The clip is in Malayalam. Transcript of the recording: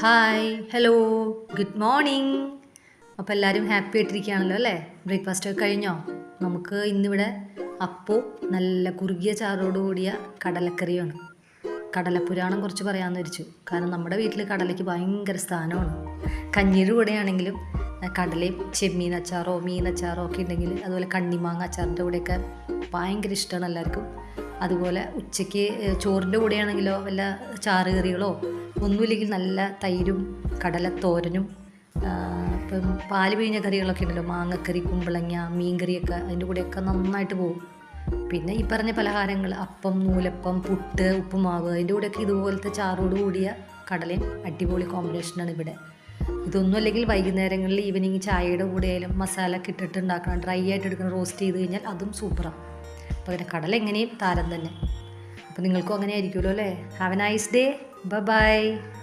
ഹായ് ഹലോ ഗുഡ് മോർണിംഗ് അപ്പോൾ എല്ലാവരും ഹാപ്പി ആയിട്ടിരിക്കുകയാണല്ലോ അല്ലേ? ബ്രേക്ക്ഫാസ്റ്റ് ഒക്കെ കഴിഞ്ഞോ? നമുക്ക് ഇന്നിവിടെ അപ്പോ നല്ല കുറുകിയ ചാറോട് കൂടിയ കടലക്കറിയാണ്. കടലപ്പുരാണം കുറച്ച് പറയാമെന്ന് വെച്ചു കാരണം നമ്മുടെ വീട്ടിൽ കടലയ്ക്ക് ഭയങ്കര സ്ഥാനമാണ്. കഞ്ഞീര് കൂടെയാണെങ്കിലും കടലയും ചെമ്മീൻ അച്ചാറോ മീൻ അച്ചാറോ ഒക്കെ ഉണ്ടെങ്കിൽ അതുപോലെ കണ്ണിമാങ്ങ അച്ചാറിന്റെ കൂടെയൊക്കെ ഭയങ്കര ഇഷ്ടമാണ് എല്ലാവർക്കും. അതുപോലെ ഉച്ചയ്ക്ക് ചോറിന്റെ കൂടെയാണെങ്കിലോ വല്ല ചാറ് കറികളോ ഒന്നുമില്ലെങ്കിൽ നല്ല തൈരും കടലത്തോരനും ഇപ്പം പാൽ പിഴിഞ്ഞ കറികളൊക്കെ ഉണ്ടല്ലോ മാങ്ങക്കറി കുമ്പളങ്ങ മീൻകറിയൊക്കെ അതിന്റെ കൂടെയൊക്കെ നന്നായിട്ട് പോകും. പിന്നെ ഈ പറഞ്ഞ പലഹാരങ്ങൾ അപ്പം നൂലപ്പം പുട്ട് ഉപ്പുമാവ് അതിന്റെ കൂടെയൊക്കെ ഇതുപോലത്തെ ചാറോട് കൂടിയ കടലയും അടിപൊളി കോമ്പിനേഷനാണ് ഇവിടെ. ഇതൊന്നും അല്ലെങ്കിൽ വൈകുന്നേരങ്ങളിൽ ഈവനിങ് ചായയുടെ കൂടെ ആയാലും മസാല ഒക്കെ ഇട്ടിട്ട് ഉണ്ടാക്കണം ഡ്രൈ ആയിട്ട് എടുക്കണം റോസ്റ്റ് ചെയ്ത് കഴിഞ്ഞാൽ അതും സൂപ്പറാണ് അപ്പോൾ അങ്ങനെ കടല എങ്ങനെയും താരം തന്നെ. അപ്പോൾ നിങ്ങൾക്കും അങ്ങനെ ആയിരിക്കുമല്ലോ അല്ലേ? Have a nice day Bye bye.